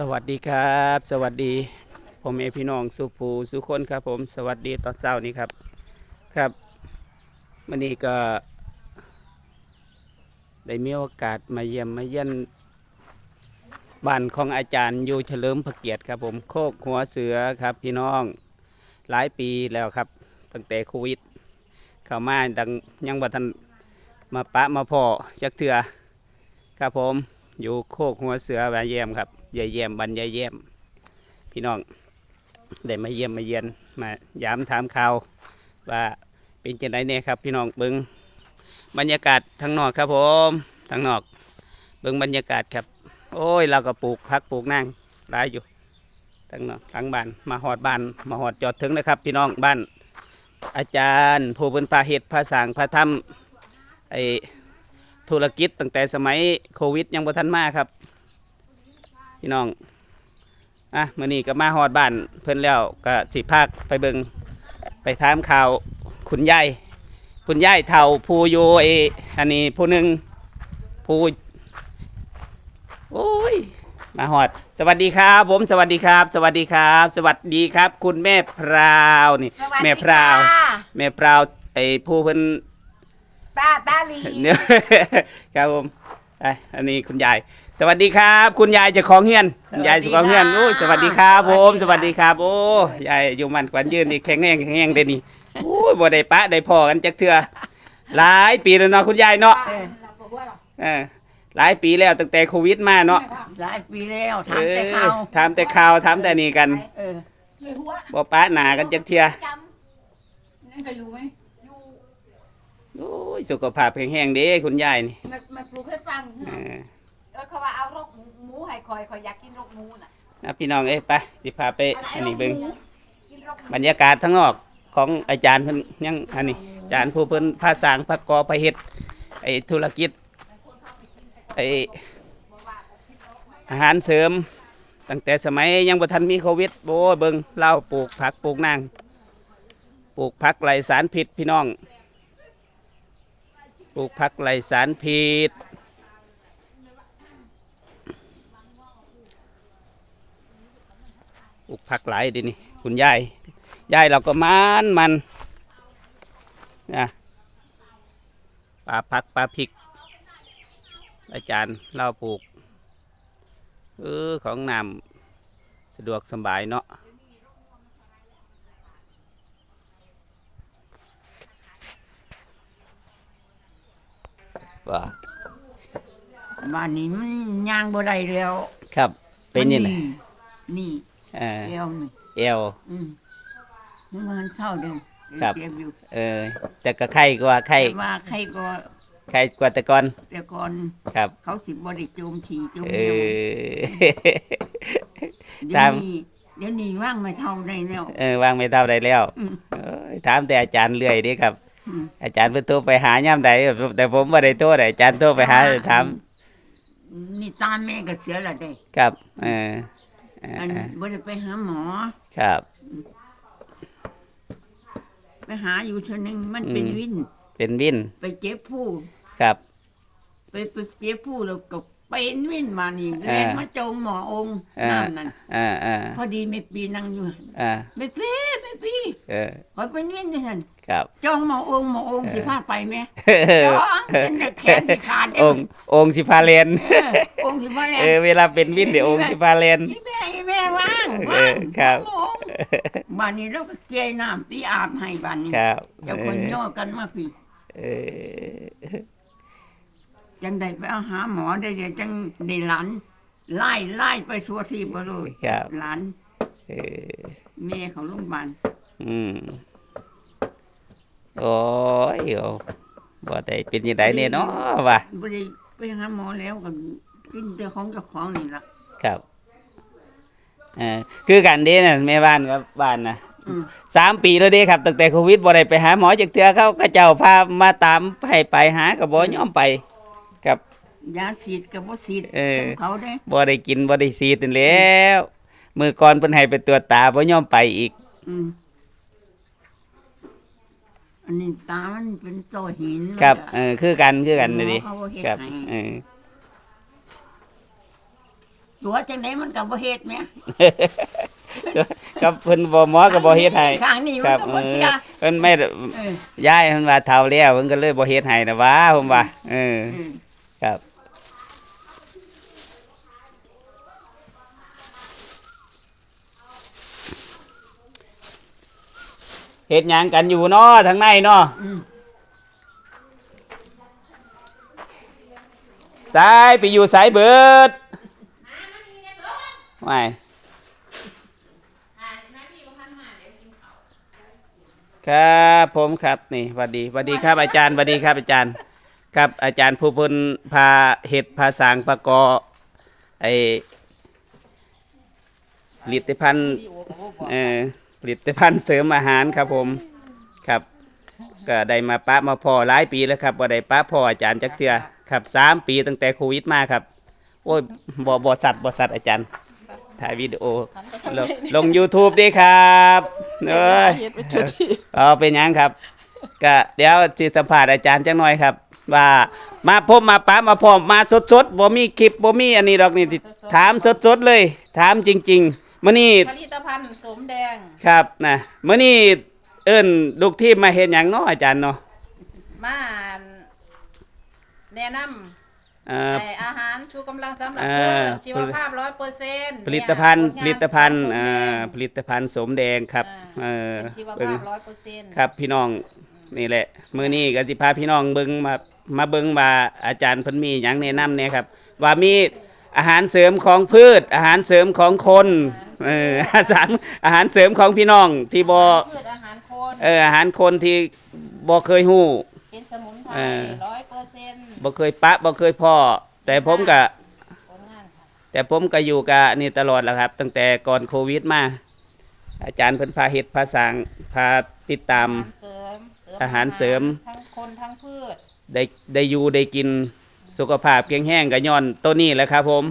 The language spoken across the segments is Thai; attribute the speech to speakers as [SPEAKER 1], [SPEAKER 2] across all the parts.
[SPEAKER 1] สวัสดีครับ สวัสดีผมเอพี่น้องสุภูสุคนครับผมสวัสดีตอนเช้านี้ครับครับวันนี้ก็ ได้มีโอกาสมาเยี่ยมมาเยี่ยนบ้านของอาจารย์อยู่เฉลิมพระเกียรติครับผมโคกหัวเสือครับพี่น้องหลายปีแล้วครับ ตั้งแต่โควิด เข้ามาดังยังบัทันมาปะมาพอจักเถื่อครับผมอยู่โคกหัวเสือมาเยี่ยมครับ ยายเยี่ยมบันยายเยี่ยมพี่น้องได้มาเยี่ยมมาเยียนมายามถามข่าวว่าเป็นจังไดเนี่ยครับ พี่น้องเบิงบรรยากาศทางนอกครับผมทางนอก เบิงบรรยากาศครับ โอ้ย เราก็ปลูกพักปลูกนั่งหลายอยู่ทางนอกทางบ้านมาหอดบ้านมาหอดจอดถึงนะครับ พี่น้องบ้าน อาจารย์ผู้เป็นพาเหตุพาสางพาทำไอธุรกิจตั้งแต่สมัยโควิดยังบ่ทันมาครับ พี่น้องอะมื้อนี้ก็มาฮอดบ้านเพิ่นแล้วก็สิพากไปเบิงไปถามข่าวคุณยายคุณยายเฒ่าผู้อยู่ไอ้อันนี้ผู้หนึงผู้โอ้ยมาฮอด สวัสดีครับ ผมสวัสดีครับ สวัสดีครับ สวัสดีครับ คุณแม่พราวนี่
[SPEAKER 2] สวัสดี
[SPEAKER 1] แม่พราว
[SPEAKER 2] ค่ะ
[SPEAKER 1] แม่พราวไอ้ผู้เพิ่น
[SPEAKER 2] ตาตาลี
[SPEAKER 1] เนี่ย ครับผม ไอะอันนี้คุณยาย สวัสดีครับ คุณยายเจะของเฮียนคุณยายเจะของเฮียนโอ้ยสวัสดีครับผมสวัสดีครับโอ้ยายอยู่มันขวัญยืนนี่แข็งแรงแข็งแรงเดยวนี่โอ้ยบ่ได้ปะได้พอกันจักเทื่อหลายปีแล้วเนาะคุณยายเนาะ
[SPEAKER 2] เออ
[SPEAKER 1] เออหลายปีแล้วตั้งแต่โควิดมาเนาะ
[SPEAKER 2] หลายปีแล้ว
[SPEAKER 1] เอ
[SPEAKER 2] ทำแต่
[SPEAKER 1] อ
[SPEAKER 2] เขา
[SPEAKER 1] ถามแต่ข่าวถามแต่นี่กัน
[SPEAKER 2] เออ
[SPEAKER 3] เลยหัว
[SPEAKER 1] บ่ปะหนากันจักเทื่อ
[SPEAKER 3] จำนั่นก็อยู่ไหมอยู่
[SPEAKER 1] โอ้ยสุขภาพแข็งแรงเด้คุณยายนี่
[SPEAKER 3] มามา ปลูกให้ฟัง
[SPEAKER 1] เออ
[SPEAKER 3] เออเขาว่าเอารกหมูให้คอยคอยอยากกินรกหมูน่ะ
[SPEAKER 1] นะพี่น้องเอ้ยไปสิพาไปอันนี้เบิ่ง
[SPEAKER 3] กินรกหมู
[SPEAKER 1] บรรยากาศทั้งนอกของอาจารย์เพิ่นยังอันนี้อาจารย์ผู้เพิ่นภาสร้างพระกอไปเฮ็ดไอ้ธุรกิจไอ้อาหารเสริม ตั้งแต่สมัยยังบ่ทันมีโควิดโอ้ยเบิ่งเล่าปลูกผักปลูกนางปลูกผักไร้สารพิษพี่น้อง ปลูกผักไร้สารพิษปลูกผักหลายดินี่คุณยายยายเราก็มันมันนะปลาพักปลาพริก อาจารย์เราปลูกเออของนำสะดวกสบายเนาะ ว่า
[SPEAKER 2] บ้านนี้มันย่างบ่ได้แล้ว
[SPEAKER 1] ครับ เป็นนี่แหละ
[SPEAKER 2] นี่
[SPEAKER 1] เออ
[SPEAKER 2] เอวนี่
[SPEAKER 1] เอว
[SPEAKER 2] อืมมันเศร้าเด้อ
[SPEAKER 1] ครับ
[SPEAKER 2] เจ็บอยู่
[SPEAKER 1] เออ แต่ก็ไข่กว่าไข่
[SPEAKER 2] แต่ว่าใครก็
[SPEAKER 1] ไข่กว่าแต่ก่อน
[SPEAKER 2] แต่ก่อน
[SPEAKER 1] ครับ
[SPEAKER 2] เขาสิบ่ได้โจมผีโจม
[SPEAKER 1] เอ
[SPEAKER 2] เหี่ยว
[SPEAKER 1] อ
[SPEAKER 2] เดี๋ยวนี้เดี๋ยวนี้ว่างไม่เท่าได้แล้ว
[SPEAKER 1] เออวางไม่เท่าใดแล้ว
[SPEAKER 2] อืม
[SPEAKER 1] เอ้ยถามแต่อาจารย์เรื่อยเดิครับ
[SPEAKER 2] อืม
[SPEAKER 1] อาจารย์เพิ่นโทรไปหาย่ำใดแต่ผมบ่ได้โทรอาจารย์โทรไปหาถาม
[SPEAKER 2] นี่ตาแม่ก็เสียและได้
[SPEAKER 1] ครับ เออเออ
[SPEAKER 2] อัน
[SPEAKER 1] เออ
[SPEAKER 2] บ่ได้ไปหาหมอ
[SPEAKER 1] ครับ
[SPEAKER 2] ไปหาอยู่เทื่อนึงมันเป็น
[SPEAKER 1] อืม
[SPEAKER 2] วิน
[SPEAKER 1] เป็นวิน
[SPEAKER 2] ไปเจ็บผู้
[SPEAKER 1] ครับ
[SPEAKER 2] ไปไปเจ็บผู้แล้วก็ เป็นวินมานี่
[SPEAKER 1] เออ
[SPEAKER 2] เล่นมาจงหมอองค์
[SPEAKER 1] เออ
[SPEAKER 2] น้ำนั่น
[SPEAKER 1] เออเออ
[SPEAKER 2] พอดีไม่ปีนั่งอยู่
[SPEAKER 1] เออ
[SPEAKER 2] ไม่ปีไม่ปี
[SPEAKER 1] เออ
[SPEAKER 2] ขอยเป็นวินด้วยท่าน
[SPEAKER 1] ครับ
[SPEAKER 2] จองหมอองค์หมอองค์สิพาไปไหม
[SPEAKER 1] เอ
[SPEAKER 2] จ
[SPEAKER 1] อ
[SPEAKER 2] องจนจะแขนจะขาด
[SPEAKER 1] องค์องค์สิพาเลน
[SPEAKER 2] เออองค์สิพาแล้ว
[SPEAKER 1] เออเวลาเป็นวินเดี๋ยวองค์สิพาเลน
[SPEAKER 2] อีแม่อีแม่ว่าง
[SPEAKER 1] เอ
[SPEAKER 2] ว่าง
[SPEAKER 1] อครับ
[SPEAKER 2] หมอองค์บ้านนี้เราก็เจยน้ำตีอาบให้บ้านนี้
[SPEAKER 1] ครับ
[SPEAKER 2] เจ้าคนย่อกันมาพี่
[SPEAKER 1] เออ
[SPEAKER 2] จังได้ไปเอาหาหมอได้เดี๋ยวจังได้หลานไล่ไล่ไปชัวทีบ่รู้
[SPEAKER 1] ครับ
[SPEAKER 2] หลาน
[SPEAKER 1] เออ
[SPEAKER 2] แม่ของโรงพยาบาล
[SPEAKER 1] อืมโอ้ยโอ้บ่ได้เป็นยังไงเนี่ยเนาะว่ะ
[SPEAKER 2] บ่ได้ไปหาหมอแล้วก็กินแต่ของเจ้าของนี่ล่ะ
[SPEAKER 1] ครับเออคือกันเด้น่ะแม่บ้านกับบ้านนะ
[SPEAKER 2] อืม
[SPEAKER 1] สามปีแล้วเด้ครับตั้งแต่โควิดบ่ได้ไปหาหมอจักเทื่อเขาก็เจ้าพามาตามให้ไปหาก็บ่ยอมไปครับ
[SPEAKER 2] ยาฉีดก็บ่ฉีด
[SPEAKER 1] เออ
[SPEAKER 2] ของเขาเด้
[SPEAKER 1] บ่ได้กินบ่ได้ซีดนั่นแหล้วมื้อก่อนเพิ่นให้ไปตรวจตาบ่ยอมไปอีก
[SPEAKER 2] อืมอันนี้ตามันเป็นโซหิน
[SPEAKER 1] ครับ
[SPEAKER 2] มัน
[SPEAKER 1] เออคือกันคือกัน
[SPEAKER 2] หมอ
[SPEAKER 1] นี่ดิ
[SPEAKER 2] เขาบ่เฮ็ด
[SPEAKER 1] ครับ
[SPEAKER 2] ให้
[SPEAKER 1] เออ
[SPEAKER 2] ตตัวจังไดมันก็บ่เฮ็ดแหม
[SPEAKER 1] กับเพิ่นบ่หมอก็บ่เฮ็ดให้
[SPEAKER 2] ข้างนี้
[SPEAKER 1] ค
[SPEAKER 2] มั
[SPEAKER 1] รั
[SPEAKER 2] น
[SPEAKER 1] บ
[SPEAKER 2] ก็
[SPEAKER 1] เอ
[SPEAKER 2] บ่
[SPEAKER 1] อ
[SPEAKER 2] เสีย
[SPEAKER 1] เพิ่นไม่
[SPEAKER 2] เออ
[SPEAKER 1] ย้ายเพิ่นว่าเฒ่าแล้วเพิ่นก็เลยบ่เฮ็ดให้นะว่าผมว่าเออ
[SPEAKER 2] อืม
[SPEAKER 1] ครับ เฮ็ดหยังกันอยู่เนาะทางในเนาะ
[SPEAKER 2] อืม
[SPEAKER 1] สายไปอยู่สายเบิดไม่ครับผมครับนี่หวัดดีหวัดดีครับอาจารย์หวัดดีครับอาจารย์ ครับอาจารย์ผู้เพิ่นพาเห็ดพาสางประกอไอผลิตภัณฑ์เอ่อผ ลิตภัณฑ์เสริมอาหารครับผมครับก็ได้มาปะมาพอหลายปีแล้วครับว่าได้ปะพออาจารย์จักเทือครับสามปีตั้งแต่โควิดมาครับ โอ้ยบอบอสัตว์บอสัตว์อาจารย์ถ่ายวิดีโอลงลง YouTube ดีครับเอ้ยเอาเป็นหยังครับก็เดี๋ยวจิสัมภาษณ์อาจารย์จังหน่อยครับ ว่ามาพบมาปะมาพร้อมมาสดๆบ่มีคลิปบ่มีอันนี้ดอกนี่ถามสดๆเลย ถามจริง ๆ มื้อนี้
[SPEAKER 3] ผลิตภัณฑ์สมแดง
[SPEAKER 1] ครับนะมื้อนี้เอิ้นลูกทีมมาเฮ็ดหยังเนาะอาจารย์เนาะ
[SPEAKER 3] มาแนะน
[SPEAKER 1] เอ่ำอ
[SPEAKER 3] แต่อาหารชูกำลังสำหรับ
[SPEAKER 1] เอ่
[SPEAKER 3] เพื่
[SPEAKER 1] อ
[SPEAKER 3] อชีวภาพร้อยเปอร์เซ็นต์
[SPEAKER 1] ผลิตภัณฑ์ผลิตภัณฑ์เอ่อผลิตภัณฑ์สมแดงครับเออ
[SPEAKER 3] เป็นชีว
[SPEAKER 1] เบิ่ง
[SPEAKER 3] ภาพร้อยเปอร์เซ็นต์
[SPEAKER 1] ครับพี่น้องนี่แหละมื้อนี้ก็สิพาพี่น้องเบิ่งมามาเบิ่งว่าอาจารย์เพิ่นมีหยังแนะนำเนี่ยครับ ว่ามีอาหารเสริมของพืช อาหารเสริมของคน เอออาหารอาหารเสริมของพี่น้องที่บ่
[SPEAKER 3] พืชอาหารคน
[SPEAKER 1] เอออาหารคนที่บ่เคยฮู้
[SPEAKER 3] เป็นสมุนไพร
[SPEAKER 1] เออ
[SPEAKER 3] ร้อยเปอร์เซ็นต์
[SPEAKER 1] บ่เคยปะบ่เคยพ่อ แต่ผมก็
[SPEAKER 3] ผลงานค่ะ
[SPEAKER 1] แต่ผมก็อยู่กับนี่ตลอดแหล้วครับ ตั้งแต่ก่อนโควิดมา อาจารย์เพิ่นพาเฮ็ดพาสร้างพาติดตาม
[SPEAKER 3] อาหารเสริม
[SPEAKER 1] อาหารเสริม
[SPEAKER 3] ทั้งคนทั้งพืช
[SPEAKER 1] ได้ได้อยู่ได้กินสุขภาพแข็งแรงก็ย้อนตัวนี้แหละครับผม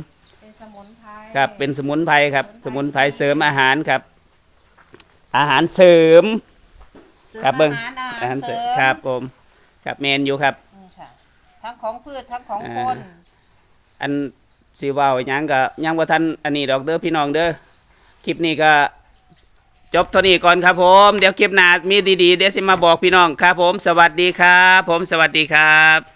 [SPEAKER 1] ครับเป็นสมุนไพรครับ สมุนไพรเสริมอาหารครับ อาหารเสริม
[SPEAKER 3] เสริม
[SPEAKER 1] ครับเบิ้ง
[SPEAKER 3] อาหารอา
[SPEAKER 1] อา
[SPEAKER 3] หา
[SPEAKER 1] หารร
[SPEAKER 3] เส
[SPEAKER 1] เส
[SPEAKER 3] ริ
[SPEAKER 1] ริ
[SPEAKER 3] ม
[SPEAKER 1] มครับผมครับแมนอยู่ครับ
[SPEAKER 3] นี่ค่ะทั้งของพืชทั้งของ
[SPEAKER 1] อ่า
[SPEAKER 3] คน
[SPEAKER 1] อันสิเว้าหยังก็ยังบ่ทันอันนี้ดอกเด้อพี่น้องเด้อคลิปนี้ก็จบเท่านี้ก่อนครับผม เดี๋ยวคลิปหน้ามีดีๆ เดี๋ยวสิมาบอกพี่น้องครับผม สวัสดีครับ ผมสวัสดีครับ